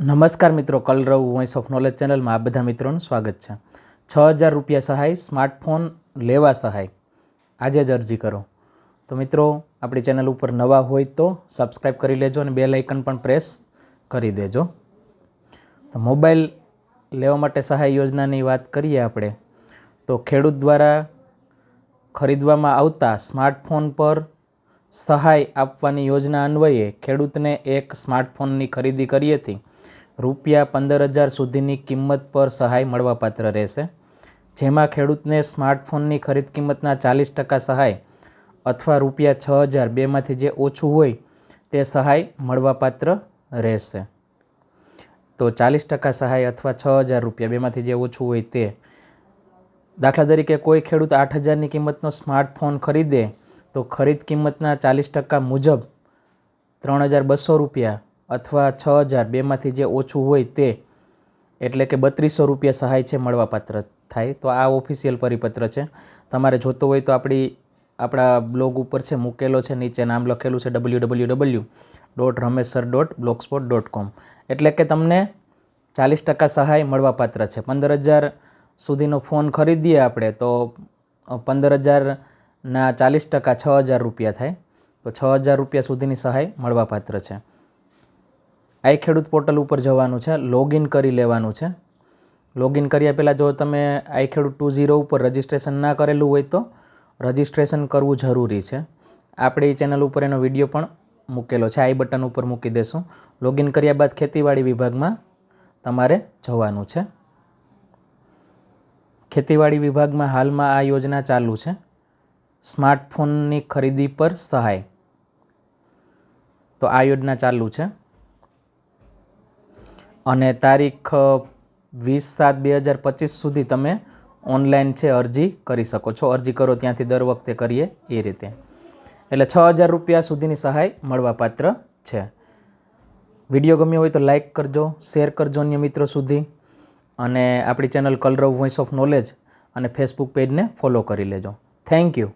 નમસ્કાર મિત્રો, કલરવ voice of knowledge ચેનલમાં આ બધા મિત્રોનું સ્વાગત છે. છ હજાર રૂપિયા સહાય, સ્માર્ટફોન લેવા સહાય. આજે જ અરજી કરો. તો મિત્રો, આપણી ચેનલ ઉપર નવા હોય તો સબસ્ક્રાઈબ કરી લેજો અને બે લાઇકન પણ પ્રેસ કરી દેજો. તો મોબાઈલ લેવા માટે સહાય યોજનાની વાત કરીએ આપણે, તો ખેડૂત દ્વારા ખરીદવામાં આવતા સ્માર્ટફોન પર સહાય આપવાની યોજના અન્વયે ખેડૂતને એક સ્માર્ટફોનની ખરીદી કરી હતી. રૂપિયા પંદર હજાર સુધીની કિંમત પર સહાય મળવાપાત્ર રહેશે. જેમાં ખેડૂતને સ્માર્ટફોનની ખરીદ કિંમતના ચાલીસ ટકા સહાય અથવા રૂપિયા છ હજાર બેમાંથી જે ઓછું હોય તે સહાય મળવાપાત્ર રહેશે. તો ચાલીસ ટકા સહાય અથવા છ હજાર રૂપિયા બેમાંથી જે ઓછું હોય તે. દાખલા તરીકે કોઈ ખેડૂત આઠ હજારની કિંમતનો સ્માર્ટફોન ખરીદે તો ખરીદ કિંમતના ચાલીસ ટકા મુજબ ત્રણ હજાર બસો રૂપિયા અથવા છ હજાર બેમાંથી જે ઓછું હોય તે, એટલે કે બત્રીસો રૂપિયા સહાય છે મળવાપાત્ર થાય, તો આ ઓફિશિયલ પરિપત્ર છે. તમારે જોતો હોય તો આપણી, આપણા બ્લોગ ઉપર છે, મૂકેલો છે, નીચે નામ લખેલું છે ડબલ્યુ ડબલ્યુ ડબલ્યુ ડોટ રમેશર ડોટ બ્લોગસ્પોટ ડોટ કોમ એટલે કે તમને ચાલીસ ટકા સહાય મળવાપાત્ર છે. પંદર હજાર સુધીનો ફોન ખરીદીએ આપણે, તો પંદર હજારના ચાલીસ ટકા છ હજાર રૂપિયા થાય, તો છ હજાર રૂપિયા સુધીની સહાય મળવાપાત્ર છે. આઈ ખેડૂત પોર્ટલ ઉપર જવાનું છે લોગિન કરી લેવાનું છે. લોગિન કર્યા પહેલાં જો તમે આઈ ખેડૂત ટુ ઝીરો ઉપર રજિસ્ટ્રેશન ના કરેલું હોય તો રજિસ્ટ્રેશન કરવું જરૂરી છે. આપણી ચેનલ ઉપર એનો વીડિયો પણ મૂકેલો છે આઈ બટન ઉપર મૂકી દેશું. લોગિન કર્યા બાદ ખેતીવાડી વિભાગમાં તમારે જવાનું છે. ખેતીવાડી વિભાગમાં હાલમાં આ યોજના ચાલુ છે. સ્માર્ટફોનની ખરીદી પર સહાય. તો આ યોજના ચાલુ છે. અને તારીખ વીસ સાત બે હજાર પચીસ સુધી તમે ઓનલાઈન છે અરજી કરી શકો છો. અરજી કરો ત્યાંથી દર વખતે કરીએ એ રીતે. એટલે છ હજાર રૂપિયા સુધીની સહાય મળવાપાત્ર છે. વીડિયો ગમ્યો હોય તો લાઇક કરજો, શેર કરજો અન્ય મિત્રો સુધી. અને આપણી channel Kalarav voice of knowledge અને ફેસબુક પેજને ફોલો કરી લેજો. Thank you.